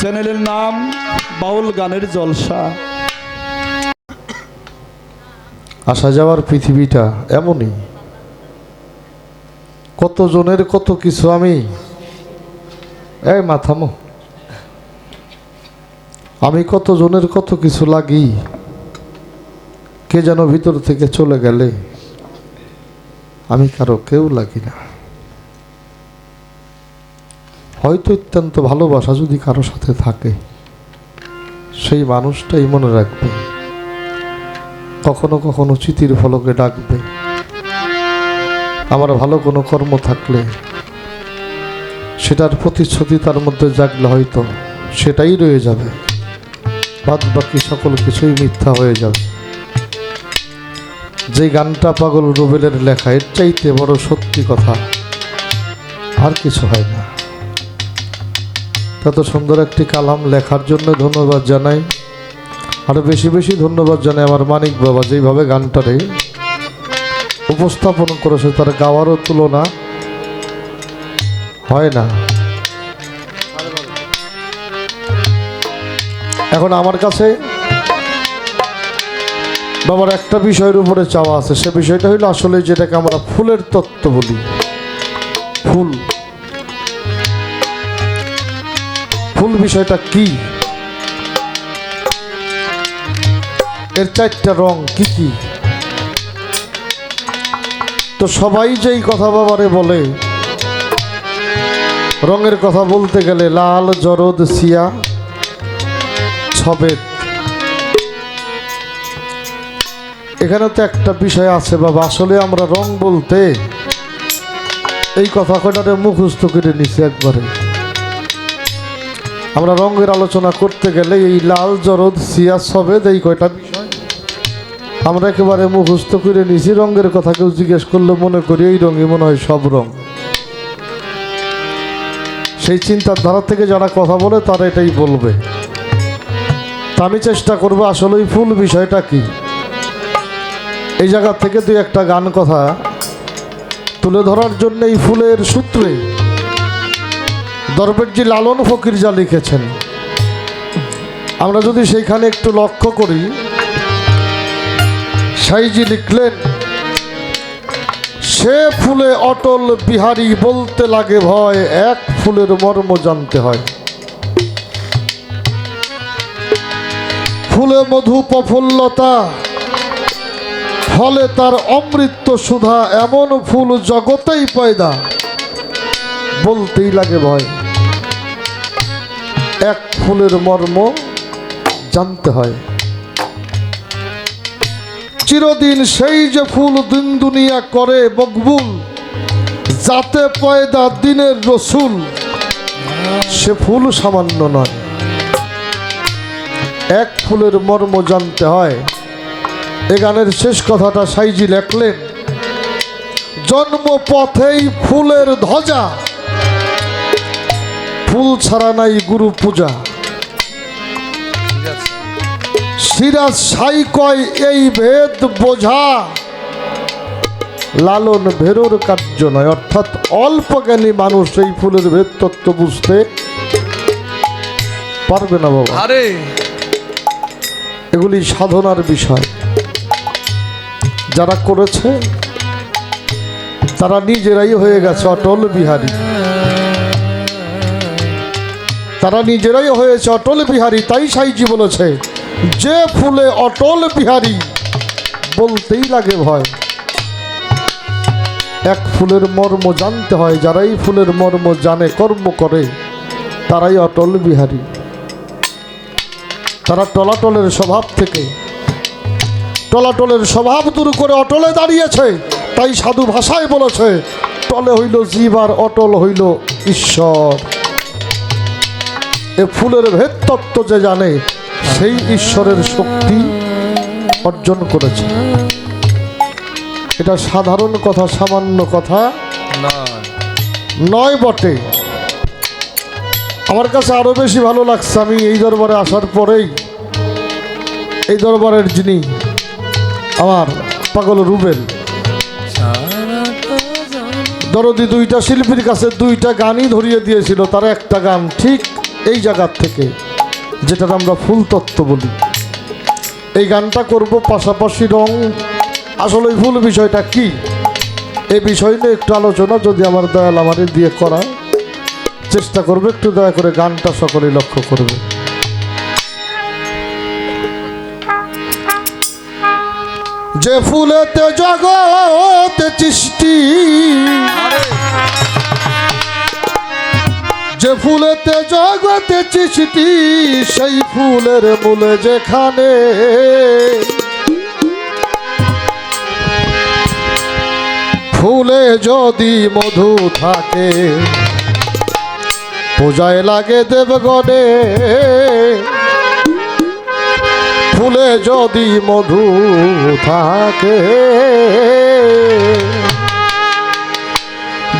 চ্যানেলের নাম বাউল গানের জলসা। আসা যাওয়ার পৃথিবীটা এমনই। কত জনের কত কিছু আমি? এই মাথামো। আমি কত জনের কত কিছু লাগি? কে যেন ভিতর থেকে চলে গেলে আমি কারও কেউ লাগি না। হয়তো অত্যন্ত ভালোবাসা যদি কারও সাথে থাকে, সেই মানুষটাই মনে রাখবে। কখনো কখনো চিতির ফলকে ডাকবে। আমার ভালো কোনো কর্ম থাকলে সেটার প্রতিশ্রুতি তার মধ্যে জাগলে হয়তো সেটাই রয়ে যাবে। বাদ বাকি সকল কিছুই মিথ্যা হয়ে যাবে। যে গানটা পাগল রুবেলের লেখা, এর চাইতে বড় সত্যি কথা আর কিছু হয় না। তত সুন্দর একটি কালাম লেখার জন্য ধন্যবাদ জানাই। আরও বেশি বেশি ধন্যবাদ জানাই আমার মানিক বাবা যেইভাবে গানটারে উপস্থাপন করেছে, তার গাওয়ারও তুলনা হয় না। এখন আমার কাছে বাবার একটা বিষয়ের উপরে চাওয়া আছে, সে বিষয়টা হইল আসলে যেটাকে আমরা ফুলের তত্ত্ব বলি। ফুল। ফুল বিষয়টা কি? এর চারটা রং কি কি? তো সবাই যেই কথা বাবারে বলে, রঙের কথা বলতে গেলে লাল, জরদ, সিয়া, ছবেদ। এখানে তো একটা বিষয় আছে বাবা, আসলে আমরা রং বলতে এই কথা কটারে মুখস্থ করে নিছি একবারে। আমরা রঙের আলোচনা করতে গেলে এই লাল জরদ, সিয়া সবেদ, এই কয়টা বিষয়। আমরা একেবারে মুখস্থ করে নিছি, রঙের কথা কেউ জিজ্ঞেস করলে মনে করি এই রঙই মনে হয় সব রং। সেই চিন্তার ধারা থেকে যারা কথা বলে তারা এটাই বলবে। তা আমি চেষ্টা করব আসলে ওই ফুল বিষয়টা কি। এই জায়গা থেকে দুই একটা গান কথা তুলে ধরার জন্য এই ফুলের সূত্রে দরবেরজি লালন ফকির যা লিখেছেন। আমরা যদি সেইখানে একটু লক্ষ্য করি সাইজি লিখলেন, সে ফুলে অটল বিহারী বলতে লাগে ভয়, এক ফুলের মর্ম জানতে হয়। ফুলে মধু প্রফুল্লতা, ফলে তার অমৃত সুধা, এমন ফুল জগতেই পয়দা, বলতেই লাগে ভয়। এক ফুলের মর্ম জানতে হয়। চিরদিন সেই যে ফুল দিন দুনিয়া করে বকবুল যাতে পয়দা দিনের রসুল, সে ফুল সামান্য নয়। এক ফুলের মর্ম জানতে হয়। এ গানের শেষ কথাটা সাইজি লেখলেন জন্ম পথেই ফুলের ধ্বজা ফুল ছাড়া নাই গুরু পূজা। সিরাজ সাই কয় এই ভেদ বোঝা। লালন ভেরোর কার্য নয়। অর্থাৎ অল্প জ্ঞানী মানুষ এই ফুলের ভেদ তত্ত্ব বুঝতে পারবে না বাবা। আরে। এগুলি সাধনার বিষয়। যারা করেছে তারা নিজেরাই হয়ে গেছে অটল বিহারী। তারা নিজেরাই হয়েছে অটল বিহারী, তাই সাইজি বলেছে যে ফুলে অটল বিহারী, বলতেই লাগে ভয়। এক ফুলের মর্ম জানতে হয়, যারাই ফুলের মর্ম জানে, কর্ম করে, তারাই অটল বিহারী। তারা টলাটলের স্বভাব থেকে, টলাটলের স্বভাব দূর করে অটলে দাঁড়িয়েছে, তাই সাধু ভাষায় বলেছে, টলে হইল জীব আর অটল হইল ঈশ্বর। এ ফুলের ভেদ তত্ত্ব যে জানে, সেই ঈশ্বরের শক্তি অর্জন করেছে। এটা সাধারণ কথা, সামান্য কথা। নয় বটে। আমার কাছে আরও বেশি ভালো লাগছে আমি এই দরবারে আসার পরেই। এই দরবারের যিনি আমার পাগল রুবেল। দরদি দুইটা শিল্পীর কাছে দুইটা গানই ধরিয়ে দিয়েছিল, তার একটা গান, ঠিক এই জায়গার থেকে যেটার আমরা ফুল তত্ত্ব বলি। এই গানটা করব পাশাপাশি রং। আসলে এই ফুল বিষয়টা কি? এই বিষয় নিয়ে একটু আলোচনা, যদি আমার দয়াল আমাদের দিয়ে করা চেষ্টা করবে, একটু দয়া করে গানটা সকলেই লক্ষ্য করবে। যে ফুলেতে জগৎ সৃষ্টি যে ফুলেতে জগতে সৃষ্টি, সেই ফুলের মূলে যেখানে। ফুলে যদি মধু থাকে, পূজায় লাগে দেবগণে। ফুলে যদি মধু থাকে,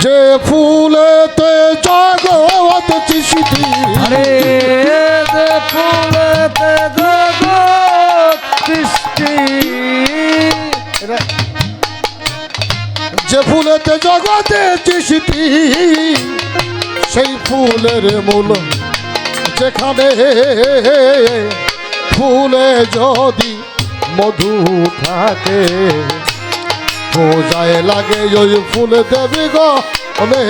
যে ফুলেতে জগৎ সৃষ্টি আরে ফুলেতে সৃষ্টি যে ফুলেতে জগতে সৃষ্টি সেই ফুলের মূল যেখানে ফুলে যদি মধু থাকে পূজায় লাগে ওই ফুল দেবী গনে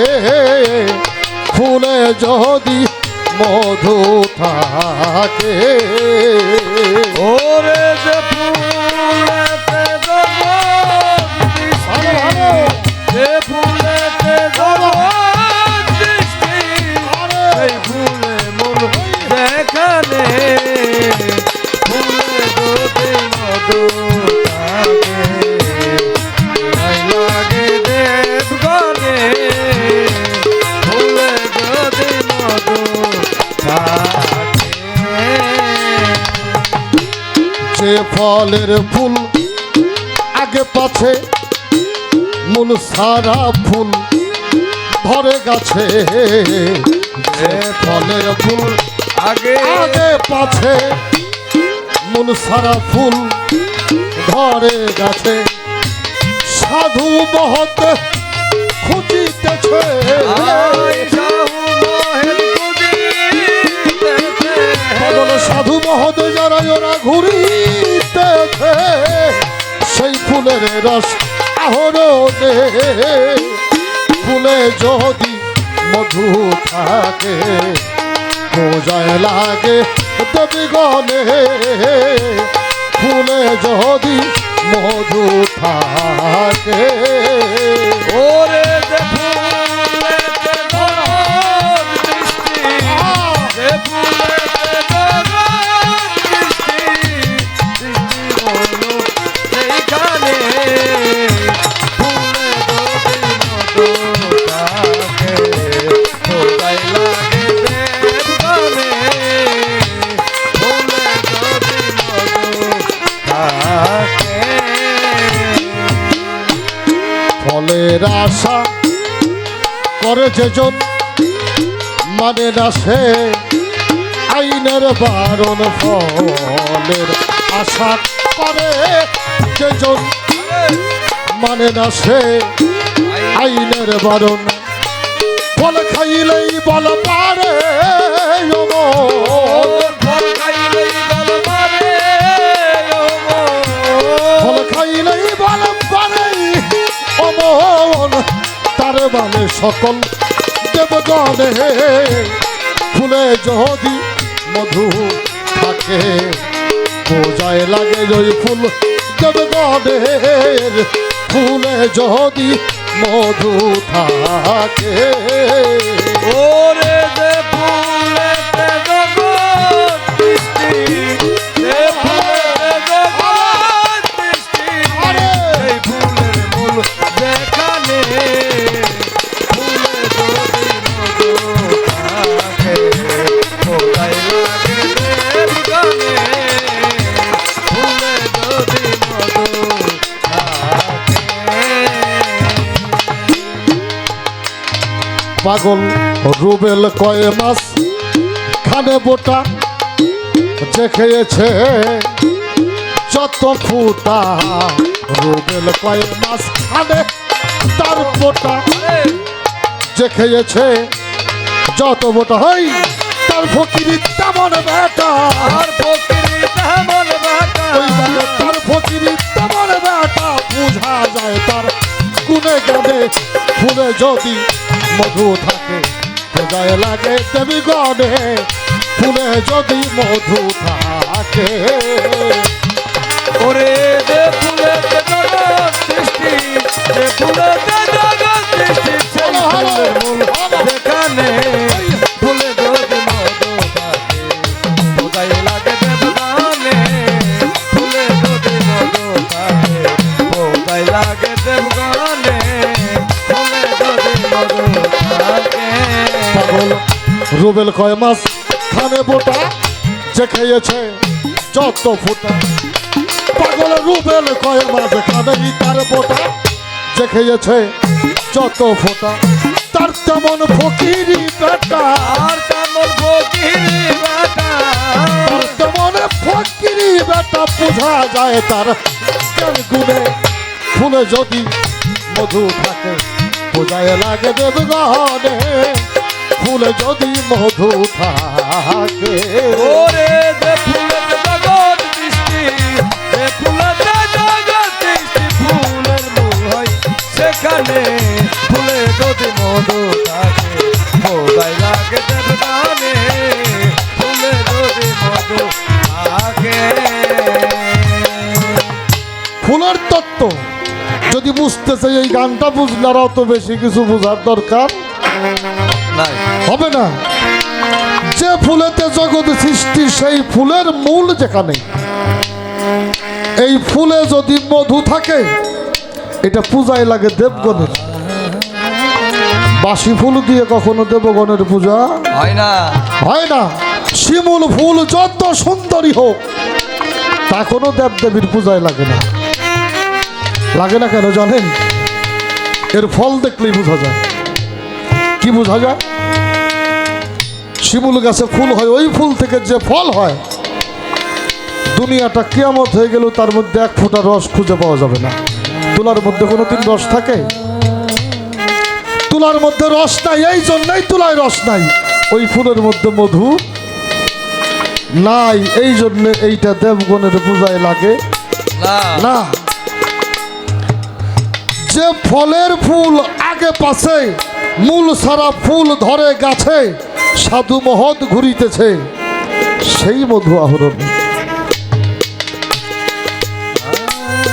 ফুলে যদি মধু থাকে। ওরে যে ফুলেতে জগৎ সৃষ্টি যে ফুলেতে জগৎ সেই ফুলে মূল যেখানে ফুলে যদি মধু ফলের ফুল। আগে পাছে মূল সারা ফুল। ধরে গাছে ফলের ফুল। আগে। আগে পাছে মূল সারা ফুল। ধরে গাছে সাধু মহত খুঁজিতেছে। সাধু মহত যারা ওরা ঘুরিতেছে। সেই ফুলের রস আহরণে ফুলে যদি মধু থাকে বোঝায় লাগে তবে গলে ফুলে যদি যেজন মানে না সে আইনের বারণ ফলের আশা করে। যেজন মানে না সে আইনের বারণ ফল খাইলেই বল পারে। ফল খাইলেই তার মানে সকল দেবগণে। ফুলে যদি মধু থাকে, বোঝায় লাগে ওই ফুল দেবগণের ফুলে যদি মধু থাকে, ওরে পাগল রুবেল কয় মাস খানে বোটা যে খেয়েছে। যত ফুটা রুবেল কয় মাস খানে তার বোটা যে খেয়েছে। যত বোটা হই তার ফকিরি তেমন বেটা। আর ফকিরি তেমন বেটা। তার ফকিরি তেমন বেটা। বোঝা যায় তার গুনে গানে ফুলে যদি মধু থাকে। বোঝায় লাগে দেবী গণে, ফুলে যদি মধু থাকে। ওরে দে ফুলে সৃষ্টি যে পাগল। রুবেল কয় মাস খানে বোটা যে খেয়েছে যত ফুটা। পাগল রুবেল কয় মাস খানে তার বোটা যে খেয়েছে যত ফোটা। তার তেমন ফকিরি বেটা আর তেমন ফকিরি বেটা তার তেমন ফকিরি বেটা বোঝা যায় তার গুণে ফুলে যদি মধু থাকে। বোঝায় লাগে দেব গহনে ফুলে যদি মধু থাকে। ওরে যে ফুলেতে জগৎ সৃষ্টি যে ফুলেতে জগৎ সৃষ্টি ফুলের মূল হয় সেখানে ফুলে যদি মধু থাকে। বোধাই লাগে দেবদানে ফুলে যদি মধু থাকে। ফুলের তত্ত্ব যদি বুঝতে চাই এই গানটা বুঝলে আর অত বেশি কিছু বোঝার দরকার। হবে না। যে ফুলেতে জগৎ সৃষ্টি সেই ফুলের মূল যেখানে। এই ফুলে যদি মধু থাকে এটা পূজায় লাগে দেবগণের। বাসি ফুল দিয়ে কখনো দেবগণের পূজা? হয় না। হয় না। শিমুল ফুল যত সুন্দরী হোক তা কোনো দেবদেবীর পূজায় লাগে না। লাগে না কেন জানেন? এর ফল দেখলেই বোঝা যায়। কি বোঝা যায়? শিমুল গাছে ফুল হয় ওই ফুল থেকে যে ফল হয় দুনিয়াটা কেয়ামত হয়ে গেল তার মধ্যে এক ফোঁটা রস খুঁজে পাওয়া যাবে না। তুলার মধ্যে কোনো দিন রস থাকে? তুলার মধ্যে রস নাই এই জন্যই তুলায় রস নাই। ওই ফুলের মধ্যে মধু নাই এই জন্য এইটা দেবগণের পূজায় লাগে। না। না। যে ফলের ফুল আগে পাশে মূল সারা ফুল ধরে গাছে, সাধু মহৎ ঘুরিতেছে। সেই মধু আহরণ।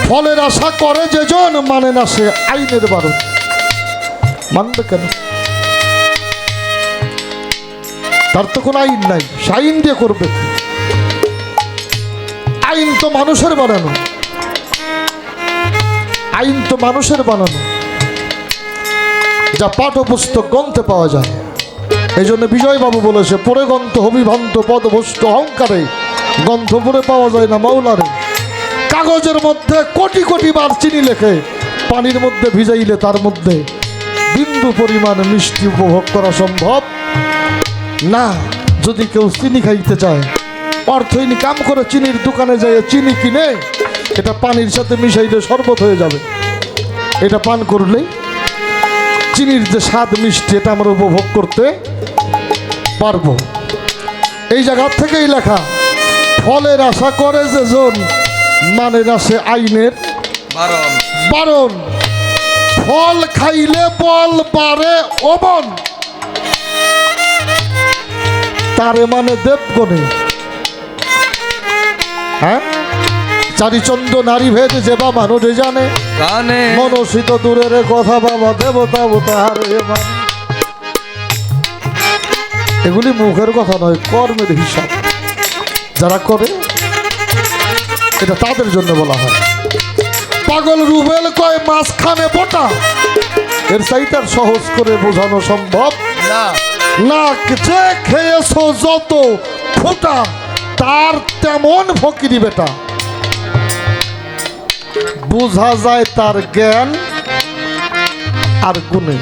ফলের আশা করে যেজন মানে না সে আইনের বারণ। মানবে কেন? তার তো কোনো আইন নাই, সে আইন দিয়ে করবে। আইন তো মানুষের বানানো। আইন তো মানুষের বানানো। যা পাঠ্যপুস্তক গ্রন্থে পাওয়া যায়। এই জন্য বিজয়বাবু বলেছে পরে গ্রন্থ হবিভ্রান্ত পদভষ্ট অহংকারে গ্রন্থ পরে পাওয়া যায় না মাওলারে। কাগজের মধ্যে কোটি কোটি বার চিনি লেখে, পানির মধ্যে ভিজাইলে তার মধ্যে বিন্দু পরিমাণ মিষ্টি উপভোগ করা সম্ভব না। যদি কেউ চিনি খাইতে চায়, অর্থহীন কাম করে চিনির দোকানে যায় চিনি কিনে এটা পানির সাথে মিশাইলে শরবত হয়ে যাবে। এটা পান করলেই চিনির যে স্বাদ মিষ্টি এটা আমরা উপভোগ করতে পারব। এই জায়গার থেকেই লেখা ফলের আশা করে যে জন মানে না সে আইনের বারণ। বারণ। ফল খাইলে বল বাড়ে অবন তারে মানে দেবগণে হ্যাঁ? চারিচন্দ্র নারী ভেদ যে বা মানুষে জানে। কানে মনসিত দূরের কথা বাবা দেবতা তাহারে মানে। এগুলি মুখের কথা নয় কর্মের হিসাব। যারা করে এটা তাদের জন্য বলা হয়। পাগল রুবেল কয় মাঝখানে বোটা এর সাইটার সহজ করে বোঝানো সম্ভব। না। না যে খেয়েছো যত ফোটা তার তেমন ফকিরি বেটা। বোঝা যায় তার জ্ঞান আর গুণে।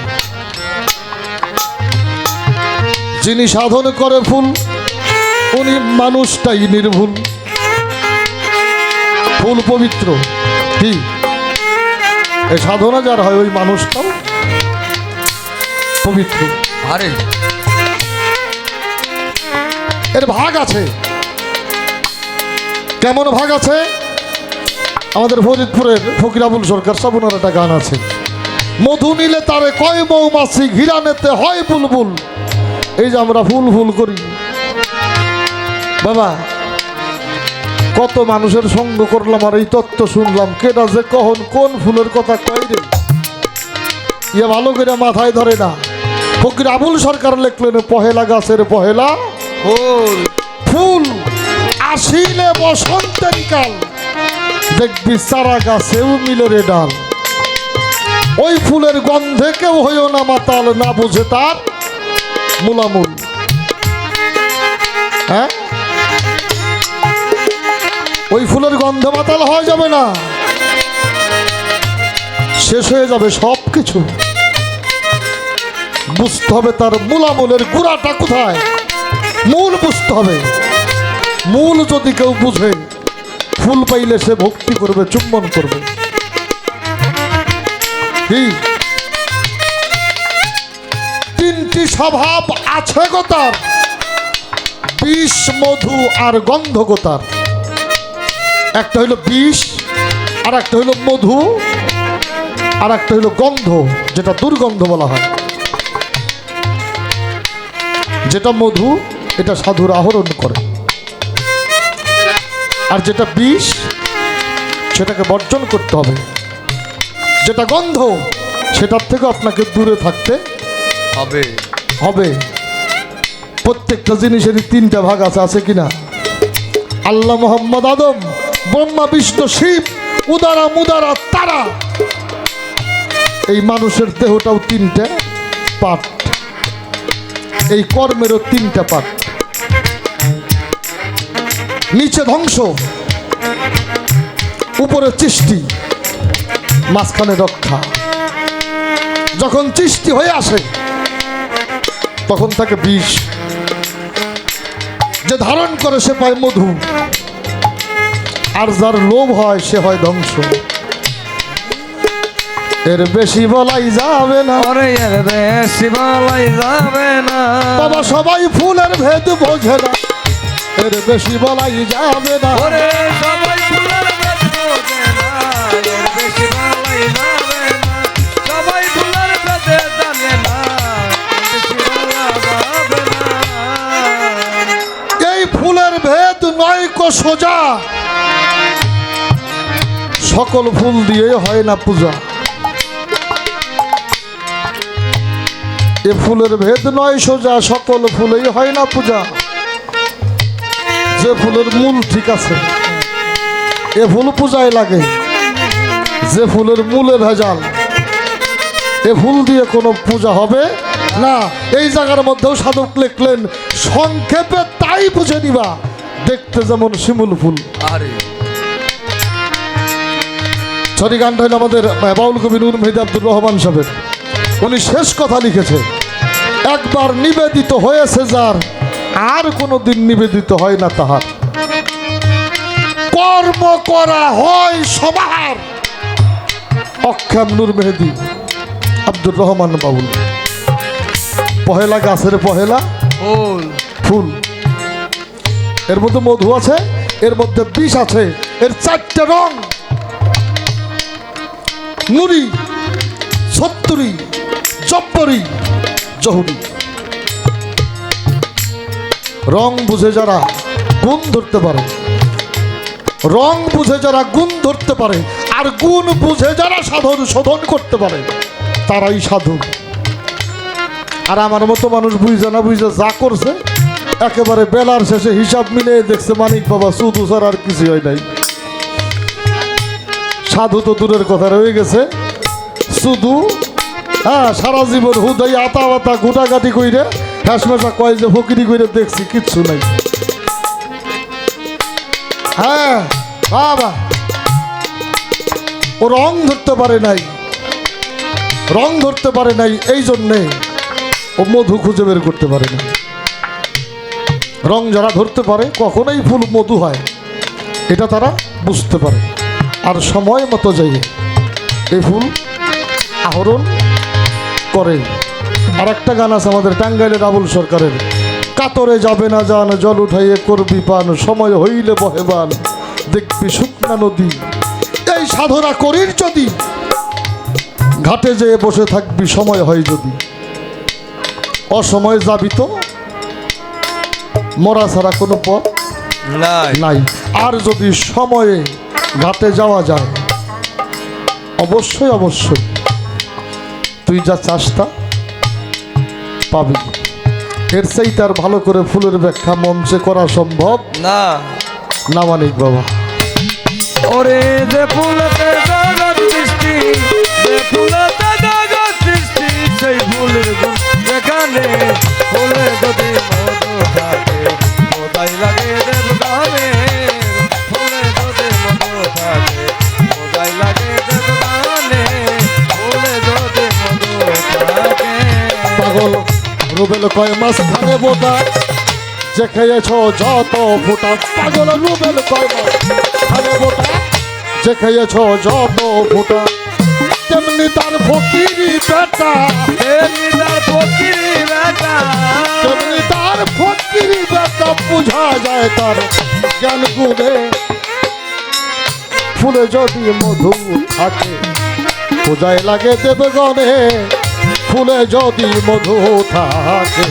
যিনি সাধন করে ফুল উনি মানুষটাই নির্ভুল। ফুল পবিত্র কি? এই সাধনা যার হয় ওই মানুষটাও পবিত্র। আরে এর ভাগ আছে। কেমন ভাগ আছে? আমাদের ফরিদপুরের ফকির আবুল সরকার সাবুনার একটা গান আছে। মধু নিলে তারে কয় মৌমাছি ঘিরা নেতে হয় বুলবুল। এই যে আমরা ফুল ফুল করি। বাবা কত মানুষের সঙ্গ করলাম আর এই তত্ত্ব শুনলাম। কেটা যে কখন কোন ফুলের কথা কয় রে? ইয়ে ভালো করে মাথায় ধরে না। ফকির আবুল সরকার লিখলেন পহেলা গাছের পহেলা ফুল। ফুল আসিলে বসন্তের কাল। দেখবি চারা গাছেও মিলে রে ডাল। ওই ফুলের গন্ধে কেউ হইও না মাতাল, না বুঝে তার মূলামূল। হ্যাঁ? ওই ফুলের গন্ধে মাতাল হওয়া যাবে না। শেষ হয়ে যাবে সব কিছু বুঝতে হবে তার মূলামূলের গুড়াটা কোথায়। মূল বুঝতে হবে। মূল যদি কেউ বুঝে ফুল পাইলে সে ভক্তি করবে, চুম্বন করবে। তিনটি স্বভাব আছে গো তার। বিষ, মধু আর গন্ধ গো তার। একটা হইল বিষ আর একটা হইল মধু আর একটা হইল গন্ধ, যেটা দুর্গন্ধ বলা হয়। যেটা মধু, এটা সাধুর আহরণ করে। আর যেটা বিষ সেটাকে বর্জন করতে হবে। যেটা গন্ধ সেটার থেকে আপনাকে দূরে থাকতে হবে। হবে। প্রত্যেকটা জিনিসেরই তিনটা ভাগ আছে আছে কিনা? আল্লাহ মোহাম্মদ আদম ব্রহ্মা বিষ্ণু শিব উদারা মুদারা তারা। এই মানুষের দেহটাও তিনটা পার্ট। এই কর্মেরও তিনটা পার্ট। নিচে ধ্বংস উপরে চিষ্টি মাঝখানে রক্ষা। যখন চিষ্টি হয়ে আসে তখন তাকে বিষ। যে ধারণ করে সে পায় মধু আর যার লোভ হয় সে হয় ধ্বংস। এর বেশি বলাই যাবে না। এর বেশি বলাই যাবে না। বাবা সবাই ফুলের ভেদ বোঝে না। এর বেশি বলাই যাবে না। ওরে সবাই ফুলের ভেদ বোঝে না এর বেশি বলাই যাবে না। সবাই ফুলের ভেদে জানে না এর বেশি বলা যাবে না। এই ফুলের ভেদ নয় কো সোজা। সকল ফুল দিয়ে হয় না পূজা। এ ফুলের ভেদ নয় সোজা সকল ফুলেই হয় না পূজা। যে ফুলের মূল ঠিক আছে এ ফুল পূজায় লাগে। যে ফুলের মূলে ভেজাল এ ফুল দিয়ে কোনো পূজা হবে না। এই জায়গার মধ্যেও সাধক লিখলেন সংক্ষেপে তাই বুঝে নিবা দেখতে যেমন শিমুল ফুল। আরে। সরি গানটা হলো আমাদের বাউল কবি নূর মেহেদি আব্দুর রহমান সাহেবের। উনি শেষ কথা লিখেছে একবার নিবেদিত হয়েছে যার আর কোনো দিন নিবেদিত হয় না তাহার। কর্ম করা হয় সবার। অক্ষাম নূর মেহেদি আব্দুর রহমান বাউল পহেলা গাছের পহেলা ফুল। এর মধ্যে মধু আছে এর মধ্যে বিষ আছে এর চারটে রং। নুরি সত্তরি চপ্পরি জহুরি। রং বুঝে যারা গুণ ধরতে পারে। রং বুঝে যারা গুণ ধরতে পারে আর গুণ বুঝে যারা সাধন শোধন করতে পারে, তারাই সাধু। আর আমার মতো মানুষ বুঝে না বুঝে যা করছে, একেবারে বেলার শেষে হিসাব মিলে দেখছে, মানিক বাবা, শুধু স্যার আর কিছু হয় নাই। সাধু তো দূরের কথা রয়ে গেছে। শুধু হ্যাঁ সারা জীবন হুদাই আতা বাতা গুটাগাটি কইরে হ্যাসমেশা কয় যে ফকিরি কইরে দেখছি, কিচ্ছু নাই। হ্যাঁ বাবা। ও রং ধরতে পারে নাই। রং ধরতে পারে নাই, এই জন্যে ও মধু খুঁজে বের করতে পারে না রং যারা ধরতে পারে, কখনোই ফুল মধু হয়। এটা তারা বুঝতে পারে। আর সময় মতো যাই এই ফুল আহরণ করে। আর একটা গান আছে আমাদের টাঙ্গাইলের আবুল সরকারের। কাতরে যাবে না যান জল উঠাইয়ে করবি পান সময় হইলে বহেবান দেখবি শুকনা নদী। এই সাধনা করির যদি ঘাটে যেয়ে বসে থাকবি সময় হয় যদি। অসময়ে যাবি তো মরা ছাড়া কোনো পথ নাই। নাই। আর যদি সময়ে ঘাটে যাওয়া যায় অবশ্যই অবশ্যই। তুই যা চাষটা পাবি। এর সেই তার ভালো করে ফুলের ব্যাখ্যা মঞ্চে করা সম্ভব? না। না মানিক বাবা। ওরে যে ফুলতে সৃষ্টি যে ফুলতে রুবেল কয় মাস খানে বোটা যে খেয়েছ যত ফোটা পাগল রুবেল কয় মাস খানে বোটা যে খেয়েছ যত ফোটা তেমনি তার ফকিরি বেটা। তেমনি তার ফকিরি বেটা। তেমনি তার ফকিরি বেটা বোঝা যায় তার জ্ঞান গুণে। ফুলে যদি মধু থাকে পূজায় লাগে দেবে গনে ফুলে যদি মধু থাকে।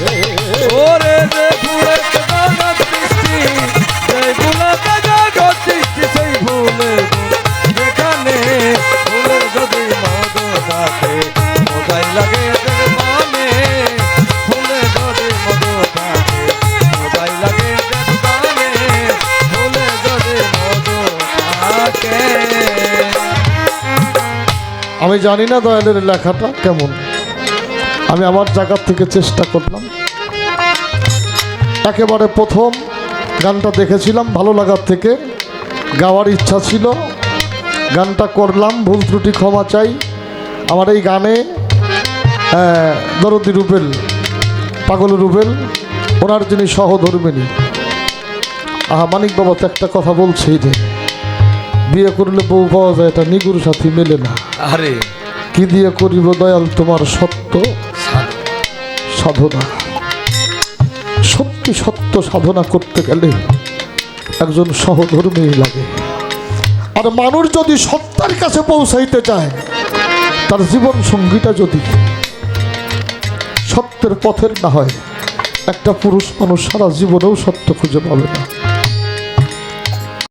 ওরে যে ফুলের জগৎ সৃষ্টি সেই ফুলের জগৎ সৃষ্টি সেই ফুলের যেখানে ফুলের যদি মধু থাকে কোথায় লাগে দেব ফুলে যদি মধু থাকে কোথায় লাগে দেব ফুলে যদি মধু থাকে। আমি জানি না দয়ালের লেখাটা কেমন। আমি আমার জায়গার থেকে চেষ্টা করলাম। একেবারে প্রথম গানটা দেখেছিলাম ভালো লাগার থেকে। গাওয়ার ইচ্ছা ছিল গানটা করলাম ভুল ত্রুটি ক্ষমা চাই। আমার এই গানে দরদি রুবেল পাগল রুবেল ওনার যিনি সহধর্মিনী আহা মানিক বাবা তো একটা কথা বলছেই রে বিয়ে করলে বউ পাওয়া যায় এটা নিগুর সাথী মেলে না। আরে। কি দিয়ে করিব দয়াল তোমার সত্য? সাধনা। সত্যি সত্য সাধনা করতে গেলে একজন সহধর্মী লাগে। আর মানুষ যদি সত্যার কাছে পৌঁছাইতে চায়, তার জীবন সঙ্গীটা যদি সত্যের পথের না হয়, একটা পুরুষ মানুষ সারা জীবনেও সত্য খুঁজে পাবে না।